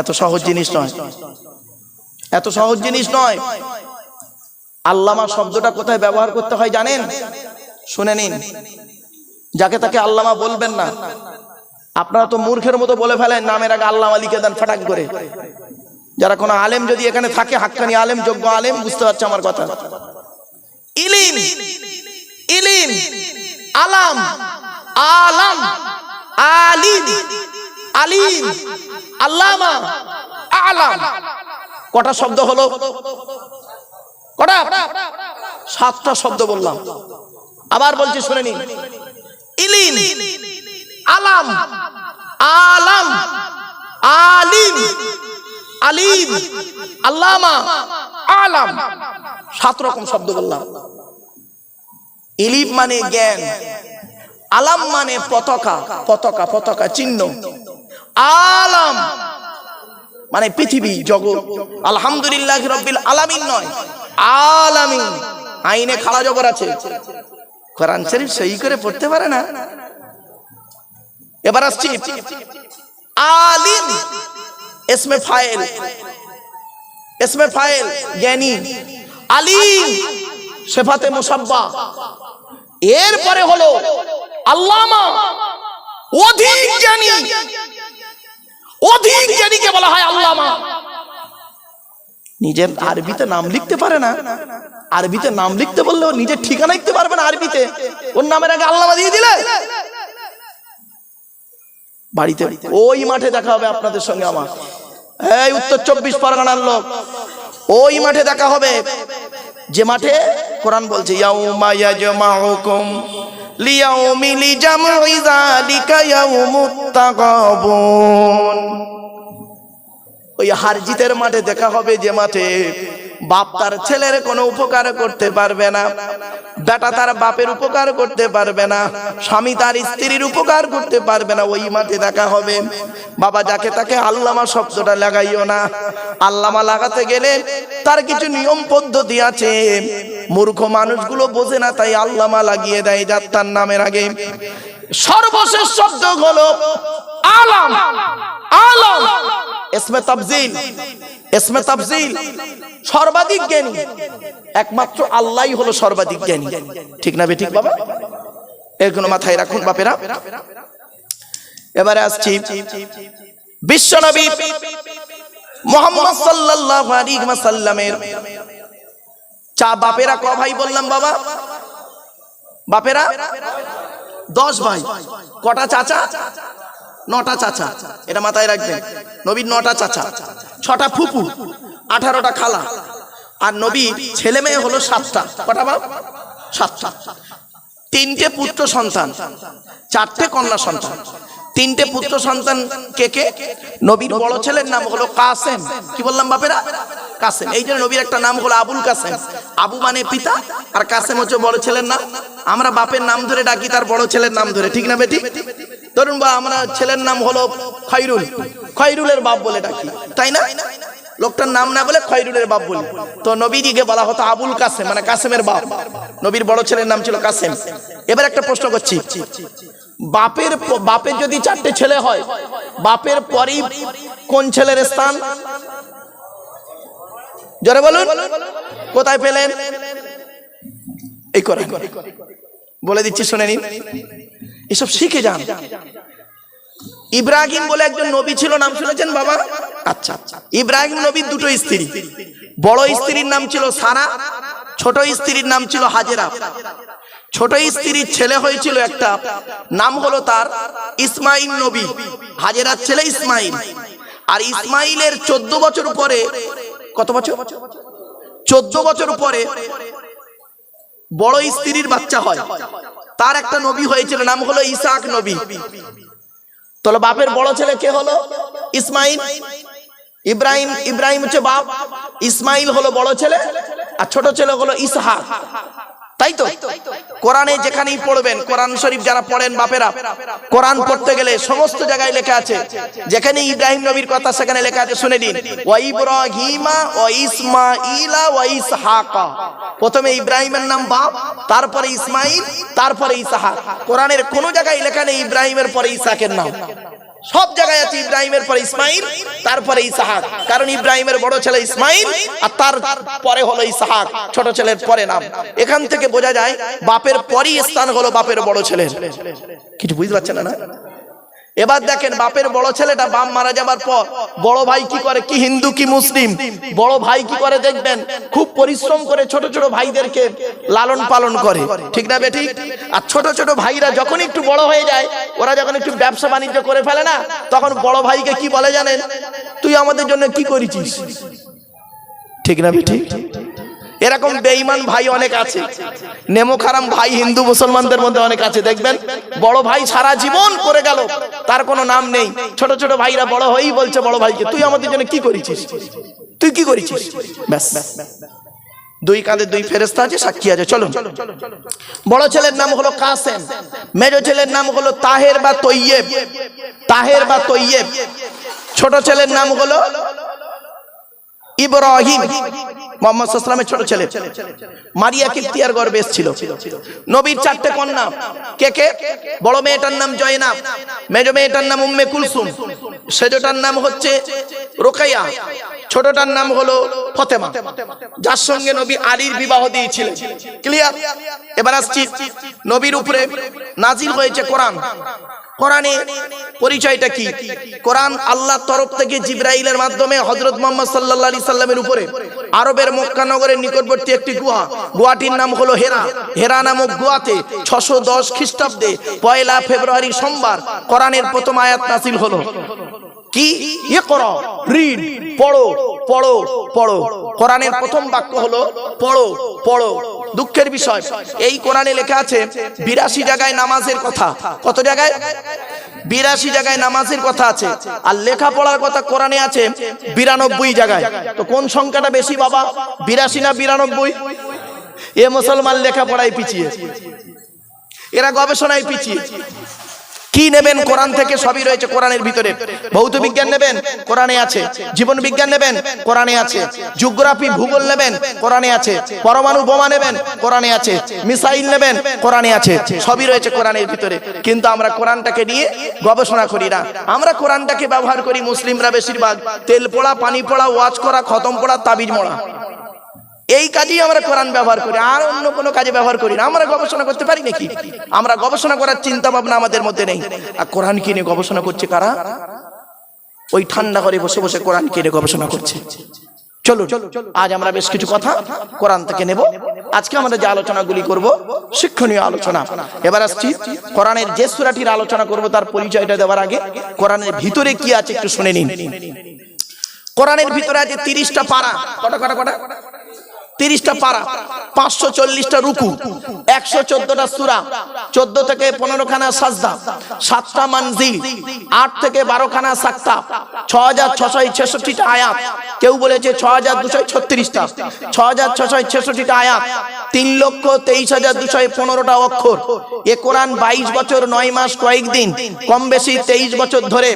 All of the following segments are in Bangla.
এত সহজ জিনিস নয়। এত সহজ জিনিস নয়। আল্লামা শব্দটা কোথায় ব্যবহার করতে হয় জানেন? শুনে নিন। যাকে তাকে আল্লামা বলবেন না। আপনারা তো মূর্খের মতো বলে ফেলেন, নামের আগে আল্লামা লিখে দেন ফাটাক করে। যারা কোনো আলেম যদি এখানে থাকে, হাক্কানি আলেম, যোগ্য আলেম, বুঝতে পারছে আমার কথা। ইলিম ইলিম, আলাম আলাম, আলিম। আলিম, আল্লামা, আলাম। কটা শব্দ হলো? কটা? সাতটা শব্দ বললাম। আবার বলছি, শুনে নিন। ইলিম, আলাম আলাম, আলিম আলিম, আল্লামা, আলাম। সাত রকম শব্দ বললাম। ইলিম মানে জ্ঞান, আলাম মানে পতাকা পতাকা পতাকা, চিহ্ন। আলাম। মানে পৃথিবী, জগৎ। আলহামদুলিল্লাহ রব্বিল আলামিন নয়। আলামিন। আইনে খালা জবর আছে। কোরআন শরীফ সই করে পড়তে পারে না। এবার আসছি। আলিম। এসমে ফাইল এসমে ফাইল জ্ঞানী। আলিম। সেফাতে মুসাব্বা। এরপরে হলো আল্লামা। অধিক জ্ঞানী। অধিক জ্ঞানীকে বলা হয় আল্লামা। নিজের আরবিতে নাম লিখতে পারে না। আরবিতে নাম লিখতে বললেও নিজের ঠিকানা লিখতে পারবে না আরবিতে। ওর নামের আগে আল্লামা দিয়ে দিলে। বাড়িতে ওই মাঠে দেখা হবে আপনাদের সঙ্গে আমার। এই উত্তর চব্বিশ পরগনার লোক, ওই মাঠে দেখা হবে। যে মাঠে কোরআন বলছে, ইয়াউমা ইয়াজমাউকুম ওই হারজিতের মাঠে দেখা হবে যে মাঠে বাপ তার ছেলের কোনো উপকার করতে পারবে না। বেটা তার বাপের উপকার করতে পারবে না। স্বামী তার স্ত্রীর উপকার করতে পারবে না। ওই মাঠে দেখা হবে। বাবা যাকে তাকে আল্লামা শব্দটা লাগাইও না। আল্লামা লাগাতে গেলে তার কিছু নিয়ম পদ্ধতি আছে। মূর্খ মানুষগুলো বোঝে না, তাই আল্লামা লাগিয়ে দেয় যার তার নামের আগে। সর্বশেষ শব্দ হলো আলাম। আলাম। এসমে তাফজিল এসমে তাফজিল সর্বাধিক জ্ঞানী। একমাত্র আল্লাহই হলো সর্বাধিক জ্ঞানী। ঠিক না ঠিক বাবা? এগুলো মাথায় রাখুন বাপেরা। এবারে আসছি বিশ্বনবী মোহাম্মদ সাল্লাল্লাহু আলাইহি ওয়াসাল্লামের চা বাপেরা ক ভাই বললাম বাবা? বাপেরা, দশ ভাই। কটা চাচা? নটা চাচা, এটা মাথায় রাখবেন। নবীর নটা চাচা, ছটা ফুপু, আঠারোটা খালা। আর নবীর ছেলে মেয়ে হলো সাতটা। কটা বাপ? সাতটা। তিনটে পুত্র সন্তান, চারটে কন্যা সন্তান। তিনটে পুত্র সন্তান কে কে? নবীর বড় ছেলের নাম হলো কাসেম। কি বললাম বাপেরা? কাসেম। এই জন্য নবীর একটা নাম হলো আবুল কাসেম। আবু মানে পিতা, আর কাসেম হচ্ছে বড় ছেলের নাম। আমরা বাপের নাম ধরে ডাকি, তার বড় ছেলের নাম ধরে। ঠিক না বেটি? ধরুন বা আমরা ছেলের নাম হলো খৈরুল খৈরুলের বাপ বলে ডাকি। তাই না? লোকটার নাম না বলে খৈরুলের বাপ বলি। তো নবীদিকে বলা হতো আবুল কাসেম মানে কাসেমের বাপ। নবীর বড় ছেলের নাম ছিল কাসেম। এবার একটা প্রশ্ন করছি। বাপের বাপের যদি চারটে ছেলে হয়, বাপের পরই কোন ছেলের স্থান? জোরে বলুন। কোথায় পেলেন? এই করে বলে দিচ্ছি, শুনে নিন। এসব শিখে যান। ইব্রাহিম বলে একজন নবী ছিল, নাম শুনেছেন বাবা? আচ্ছা ইব্রাহিম নবীর দুটো স্ত্রী। বড় স্ত্রীর নাম ছিল সারা, ছোট স্ত্রীর নাম ছিল হাজেরা। ছোট স্ত্রীর ছেলে হয়েছিল একটা, নাম হলো তার ইসমাইল নবী। হাজেরার ছেলে ইসমাইল। আর ইসমাইলের চোদ্দ বছর পরে, কত বছর? চোদ্দ বছর পরে বড় স্ত্রীর বাচ্চা হয়। তার একটা নবী হয়েছিল, নাম হলো ইসাক নবী। তাহলে বাপের বড় ছেলে কে হলো? ইসমাইল। ইব্রাহিম ইব্রাহিম হচ্ছে বাপ। ইসমাইল হলো বড় ছেলে আর ছোট ছেলে হলো ইসহাক। তাই তো? কোরআনে যেখানেই পড়বেন, কোরআন শরীফ যারা পড়েন বাপেরা, কোরআন পড়তে গেলে সমস্ত জায়গায় লেখা আছে। যেখানে ইব্রাহিম নবীর কথা সেখানে লেখা আছে, শুনে দিন ওয়া ইব্রাহিমা ও ইসমাইলা প্রথমে ইব্রাহিমের নাম বাপ, তারপরে ইসমাইল তারপরে ইসহাক। কোরআনের কোন জায়গায় লেখা নেই ইব্রাহিমের, পরে ইসাকের নাম। সব জায়গায় আছে ইব্রাহিমের পরে ইসমাইল, তারপরে ইসাহাক। কারণ ইব্রাহিমের বড় ছেলে ইসমাইল আর তার পরে হলো ইসাহাক, ছোট ছেলের পরে নাম। এখান থেকে বোঝা যায়, বাপের পরই স্থান হলো বাপের বড় ছেলের। কিছু বুঝতে পারছেন না এবার দেখেন বাপের বড় ছেলেটা বাপ মারা যাবার পর বড় ভাই কি করে? কি হিন্দু, কি মুসলিম? বড় ভাই কি করে দেখবেন? খুব পরিশ্রম করে ছোট ছোট ভাইদেরকে লালন পালন করে। ঠিক না বেটি আর ছোট ছোট ভাইরা যখন একটু বড় হয়ে যায়, ওরা যখন একটু ব্যবসা বাণিজ্য করে ফেলে না, তখন বড় ভাইকে কি বলে জানেন? তুই আমাদের জন্য কি করেছিস? ঠিক না বেটি এরকম বেঈমান ভাই অনেক আছে। নেমো খারাম ভাই হিন্দু মুসলমানদের মধ্যে অনেক আছে, দেখবেন? বড় ভাই সারা জীবন করে গেল, তার কোনো নাম নেই। ছোট ছোট ভাইরা বড় হয়েই বলছে, বড় ভাইকে, তুই আমাদের জন্য কি করেছিস? তুই কি করেছিস? ব্যাস। দুই কাঁধে দুই ফেরেস্তা আছে, সাক্ষী আছে চলো বড় ছেলের নাম হলো কাসেম, মেজ ছেলের নাম হলো তাহের বা তৈয়েব, তাহের বা তৈয়েব। ছোট ছেলের নাম হলো ইব্রাহিম, মোহাম্মদ সাল্লামের ছোট ছেলে। মারিয়া কিপ্তিয়ার গর্বে এসেছিল। নবীর চারটে কন্যা। কে কে? বড় মেয়েটার নাম জয়নাব। মেজ মেয়েটার নাম উম্মে কুলসুম। সেজটার নাম হচ্ছে রোকাইয়া। ছোটটার নাম হলো ফতেমা। যার সঙ্গে নবী আলীর বিবাহ দিয়েছিলেন। ক্লিয়ার এবার আসছি নবীর উপরে। নাজিল হয়েছে কোরআন। কোরআনে পরিচয়টা কি? কোরআন আল্লাহর তরফ থেকে জিব্রাইলের মাধ্যমে হজরত মোহাম্মদ সাল্লা সাল্লামের উপরে আরবের মক্কানগরের নিকটবর্তী একটি গুহা। গুহাটির নাম হলো হেরা। হেরা নামক গুহাতে 610 খ্রিস্টাব্দে পয়লা ফেব্রুয়ারি সোমবার কোরআনের প্রথম আয়াত নাসিল হলো। কি? ইয়ে করো। রিড পড়ো পড়ো পড়ো। কোরআনের প্রথম বাক্য হলো, পড়ো পড়ো। দুঃখের বিষয়। এই কোরআনে লেখা আছে, বিরাশি জায়গায় নামাজের কথা। কত জায়গায়? বিরাশি জায়গায় নামাজের কথা আছে। আর লেখাপড়ার কথা কোরআনে আছে, বিরানব্বই জায়গায়। তো কোন সংখ্যাটা বেশি বাবা? বিরাশি না বিরানব্বই? এ মুসলমান লেখাপড়ায় পিছিয়ে। এরা গবেষণায় পিছিয়ে। কি নেবেন? কোরআন থেকে সবই রয়েছে কোরআনের ভিতরে। ভৌত বিজ্ঞান নেবেন? কোরআনে আছে। জীবন বিজ্ঞান নেবেন? কোরআনে আছে। জিওগ্রাফি, ভূগোল নেবেন? কোরআনে আছে। পরমাণু বোমা নেবেন? কোরআনে আছে। মিসাইল নেবেন? কোরআনে আছে। সবই রয়েছে কোরআনের ভিতরে। কিন্তু আমরা কোরআনটাকে নিয়ে গবেষণা করি না। আমরা কোরআনটাকে ব্যবহার করি মুসলিমরা বেশিরভাগ। তেল পোড়া, পানি পোড়া, ওয়াজ করা, খতম পড়া, তাবিজ মোড়া। এই কাজেই আমরা কোরআন ব্যবহার করি, আর অন্য কোনো কাজে ব্যবহার করি না। আমরা গবেষণা করতে পারি নাকি? আমরা গবেষণা করার চিন্তা ভাবনা আমাদের মধ্যে নেই। আর কোরআন কিনে গবেষণা করছে কারা? ওই ঠান্ডা ঘরে বসে বসে কোরআন কিনে গবেষণা করছে? চলো আজ আমরা বেশ কিছু কথা কোরআন থেকে নেব। আজকে আমরা যে আলোচনাগুলি করব, শিক্ষণীয় আলোচনা। এবার আসছি কোরআনের যে সূরাটির আলোচনা করব, তার পরিচয়টা দেওয়ার আগে কোরআনের ভিতরে কি আছে একটু শুনে নিন। কোরআনের ভিতরে আছে তিরিশটা পারা। কটা কটা কটা? তিরিশটা পারা, পাঁচশো চল্লিশটা রুকু, একশো চোদ্দটা সুরা চোদ্দ থেকে পনেরো খানা সাজদা, সাতটা মানজিল আট থেকে বারো খানা সাক্তা ছ হাজার ছশো ছেষট্টিটা আয়াত। কেউ বলেছে ছ হাজার দুশো ছত্রিশটা ছ হাজার ছশো ছেষট্টিটা আয়াত তিন লক্ষ তেইশ হাজার দুশো পনেরোটা অক্ষর। এ কোরআন বাইশ বছর নয় মাস কয়েকদিন কম বেশি তেইশ বছর ধরে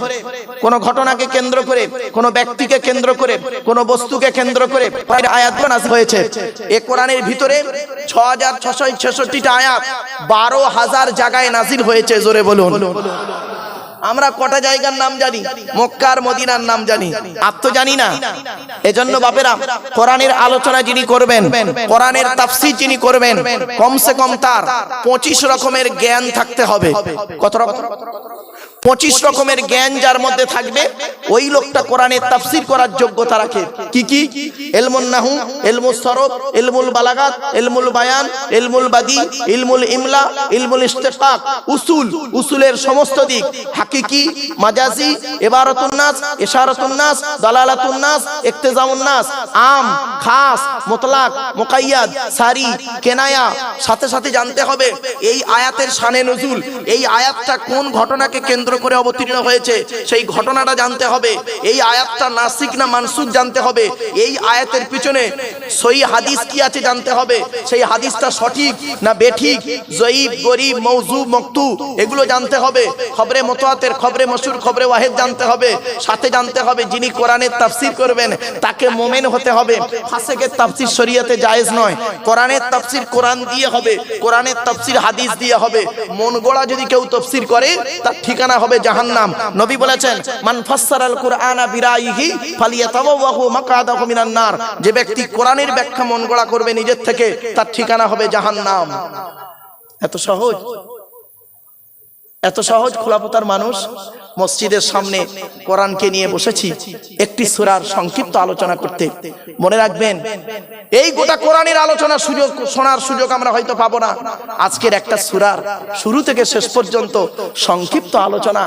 কোন ঘটনাকে কেন্দ্র করে, কোন ব্যক্তিকে কেন্দ্র করে, কোন বস্তুকে কেন্দ্র করে আয়াত হয়েছে। এ কোরআনের ভিতরে ছ হাজার ছশো ছেষট্টিটা আয়াত বারো হাজার জায়গায় নাজির হয়েছে, জোরে বলুন। আমরা কটা জায়গার নাম জানি? মক্কার মদিনার নাম জানি। আর তো জানি না। এজন্য বাপেরা, কোরআনের আলোচনা যিনি করবেন, কোরআনের তাফসির যিনি করবেন, কমসে কম তার পঁচিশ রকমের জ্ঞান থাকতে হবে। কত রকম? পঁচিশ রকমের জ্ঞান যার মধ্যে থাকবে ওই লোকটা কোরআনের তাফসির করার যোগ্যতা রাখে। কি কি? এলমুল নাহু এলমুল সরব এলমুল বালাগাত এলমুল বায়ান এলমুল বাদি ইলমুল ইমলা ইলমুল ইস্তেকাক উসুল উসুলের সমস্ত দিক। হাকিকি মাজাজি এবারতুন নাস ইশারাতুন নাস দালালাতুন নাস ইক্তেজামুন নাস আম খাস মুতলাক মুকাইয়াদ সারি কেনায়া। সাথে সাথে জানতে হবে এই আয়াতের শানে নজুল এই আয়াতটা কোন ঘটনাকে কেন্দ্র করে অবতীর্ণ হয়েছে, সেই ঘটনাটা জানতে হবে। এই আয়াতটা নাসিক না মানসুক জানতে হবে। এই আয়াতের পিছনে সই হাদিস কি আছে জানতে হবে? সেই হাদিসটা সঠিক না বেঠিক? জয়ীব, গরিব মৌজু মক্তু, এগুলো জানতে হবে। খবরে মতোয়াতের খবরে মসুর খবরে ওয়াহেদ জানতে হবে। সাথে জানতে হবে যিনি কোরআনের তাফসির করবেন, তাকে মোমেন হতে হবে। ফাসেকের তাফসির শরিয়াতে জায়েজ নয়। কোরআনের তাফসির কোরআন দিয়ে হবে। কোরআনের তাফসির হাদিস দিয়ে হবে। মন গোড়া যদি কেউ তফসির করে, তার ঠিকানা হবে জাহান্নাম। নবী বলেছেন, মান ফাসসারাল কুরআনা বিরাইহি ফালিয়াতাবাওয়াহু মাকাদাহু মিনান নার। যে ব্যক্তি কোরআনের ব্যাখ্যা মন গড়া করবে নিজের থেকে, তার ঠিকানা হবে জাহান্নাম। এত সহজ? এত সহজ খোলাপতার মানুষ মসজিদের সামনে কোরআনকে নিয়ে বসেছি, একটি সুরার সংক্ষিপ্ত আলোচনা করতে। মনে রাখবেন, এই গোটা কোরআনের আলোচনা সুযোগ, শোনার সুযোগ আমরা হয়তো পাবো না। আজকের একটা সুরার শুরু থেকে শেষ পর্যন্ত সংক্ষিপ্ত আলোচনা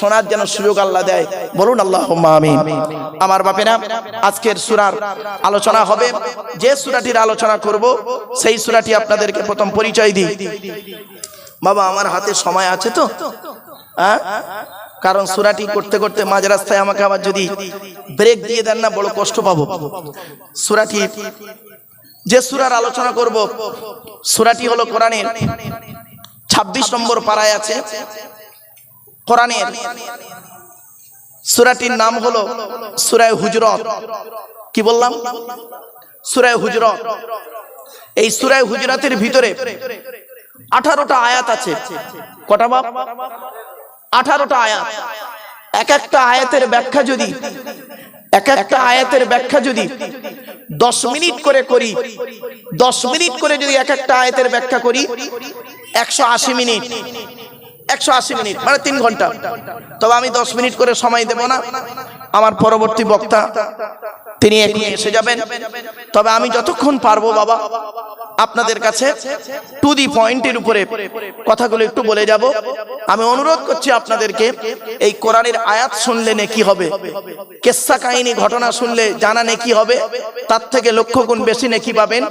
শোনার যেন সুযোগ আল্লাহ দেয়। বলুন আল্লাহ আমিন। আমার বাপেরা, আজকের সুরার আলোচনা হবে। যে সুরাটির আলোচনা করব, সেই সুরাটি আপনাদেরকে প্রথম পরিচয় দিই। বাবা, আমার হাতে সময় আছে তো? হ্যাঁ? কারণ সুরাটি করতে করতে মাঝ রাস্তায় আমাকে আবার যদি ব্রেক দিয়ে দেন না, বড় কষ্ট পাবো। সুরাটি, যে সুরার আলোচনা করব, সুরাটি হলো কোরআনের ২৬ নম্বর পাড়ায় আছে। কোরআনের সুরাটির নাম হলো সুরায় হুজরত। কি বললাম? সুরায় হুজরত। এই সুরায় হুজরাতের ভিতরে আঠারোটা আয়াত আছে। কটা বাপ? আঠারোটা আয়াত। এক একটা আয়াতের ব্যাখ্যা যদি, এক একটা আয়াতের ব্যাখ্যা যদি দশ মিনিট করে করি, দশ মিনিট করে যদি এক একটা আয়াতের ব্যাখ্যা করি, একশো আশি মিনিট, একশো আশি মিনিট মানে তিন ঘণ্টা। তবে আমি দশ মিনিট করে সময় দেব না। আমার পরবর্তী বক্তা তিনি এখনই এসে যাবেন। তবে আমি যতক্ষণ পারব, বাবা, আপনাদের কাছে টু দি পয়েন্টের উপরে কথাগুলো একটু বলে যাব। আমি অনুরোধ করছি আপনাদেরকে, এই কোরআনের আয়াত শুনলে নেকি হবে, কেসা কাহিনী ঘটনা শুনলে জানা নেকি হবে, তার থেকে লক্ষ গুণ বেশি নেকি পাবেন,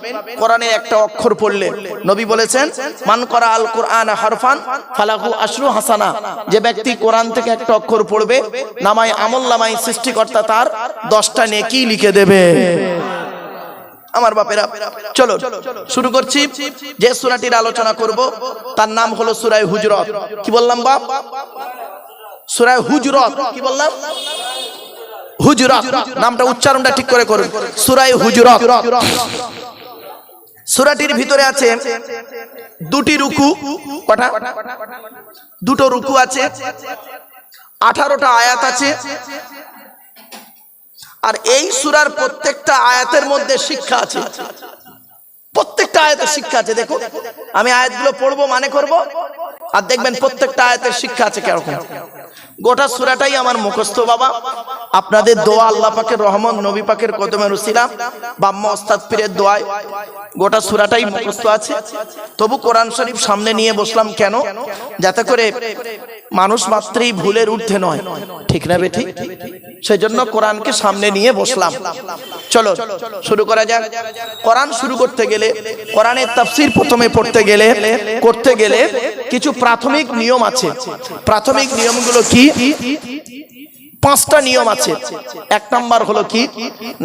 কোরআনের একটা অক্ষর পড়লে। নবী বলেছেন, মান করা আল কোরআন হারফান, ফালাহু আশরু হাসানা। যে ব্যক্তি কোরআন থেকে একটা অক্ষর পড়বে, নামায় আমল নামায় সৃষ্টিকর্তা তার দশটা নেকি লিখে দেবে। আমার বাপেরা, চলো, শুরু করছি। যে সুরাটির আলোচনা করব, তার নাম হলো সুরায় হুজরত। কি বললাম বাপ? সুরায় হুজরত, কি বললাম? হুজরত, নামটা উচ্চারণটা ঠিক করে করুন। সুরায় হুজরত। সুরাটির ভিতরে আছে দুটি রুকু। কটা? দুটো রুকু আছে। আঠারোটা আয়াত আছে। আর এই সুরার প্রত্যেকটা আয়াতের মধ্যে শিক্ষা আছে। প্রত্যেকটা আয়াতের শিক্ষা আছে দেখো আমি আয়াতগুলো পড়ব মানে করব? আর দেখবেন প্রত্যেকটা আয়াতের শিক্ষা আছে কেরকম। গোটা সুরাটাই আমার মুখস্থ, বাবা। আপনাদের দোয়া আল্লাহ পাকের রহমান নবী পাকের কদমের উসিলা, বাম্মা ওস্তাদ পীরের দোয়ায়। গোটা সুরাটাই মুখস্থ আছে। তবু কোরআন শরীফ সামনে নিয়ে বসলাম কেন? যাতে করে মানুষ মাত্রই ভুলের ঊর্ধ্বে নয়। ঠিক না বেঠিক সেই জন্য কোরআনকে সামনে নিয়ে বসলাম। চলো, শুরু করা যাক। কোরআন শুরু করতে গেলে, কোরআনের তাফসির প্রথমে পড়তে গেলে, করতে গেলে কিছু প্রাথমিক নিয়ম আছে। প্রাথমিক নিয়মগুলো কি? পাঁচটা নিয়ম আছে। এক নাম্বার হলো কি?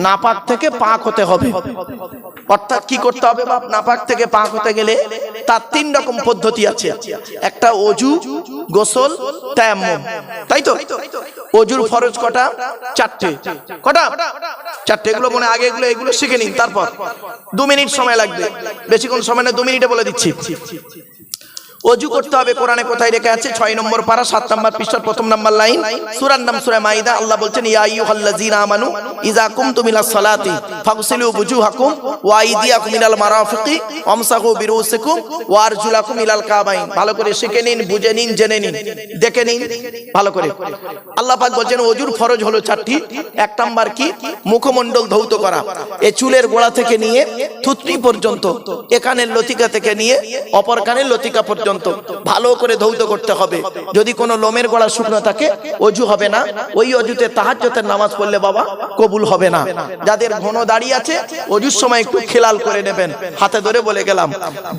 নাপাক থেকে পাক হতে হবে। অর্থাৎ কি করতে হবে বাপ? নাপাক থেকে পাক হতে গেলে তার তিন রকম পদ্ধতি আছে। একটা অজু, গোসল, তায়াম্মুম। তাই তো? অজুর ফরজ কটা? চারটে। কটা? চারটে। এগুলো মনে আগে এগুলো এগুলো শিখে নিন, তারপর। দু মিনিট সময় লাগবে। বেশিক্ষণ সময় না, দু মিনিটে বলে দিচ্ছি। অজু করতে হবে, কোরআনে কোথায় রেখে আছে? ছয় নম্বর পারা, সাত নম্বর পৃষ্ঠার প্রথম নম্বর লাইন। সুরার নাম সুরা মাইদা, আল্লাহ বলছেন, ইয়া সালাতি ইলাল মারাফিকি বিরুসিকুম ইলাল কাবাইন। ভালো করে শিখে নিন, বুঝে নিন, জেনে নিন, দেখে নিন, ভালো করে। আল্লাহ পাক বলছেন ফরজ হলো চারটি। এক নাম্বার কি? মুখমণ্ডল ধৌত করা। এ চুলের গোড়া থেকে নিয়ে থুতনি পর্যন্ত এখানের লতিকা থেকে নিয়ে অপর কানের লতিকা পর্যন্ত ভালো করে ধৌত করতে হবে। যদি কোনো লোমের গোড়া শুকনো থাকে, অজু হবে না। ওই অজুতে তাহাজ্জতের নামাজ পড়লে বাবা কবুল হবে না। যাদের ঘন দাড়ি আছে, অজুর সময় একটু খেলাল করে নেবেন। হাতে ধরে বলে গেলাম,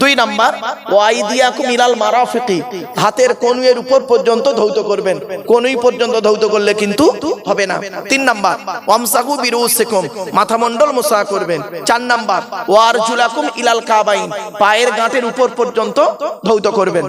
দুই নাম্বার, ওয়াইদিয়াকুম ইলাল মারাফিকি। হাতের কনুয়ের উপর পর্যন্ত ধৌত করবেন। কনুই পর্যন্ত ধৌত করলে কিন্তু হবে না। তিন নাম্বার ওয়ামসাকু বিরুসিকুম মাথা মণ্ডল মুসা করবেন। চার নাম্বার, ওয়ারজুলাকুম ইলাল কাবাইন। পায়ের গাঁটের উপর পর্যন্ত ধৌত করবেন।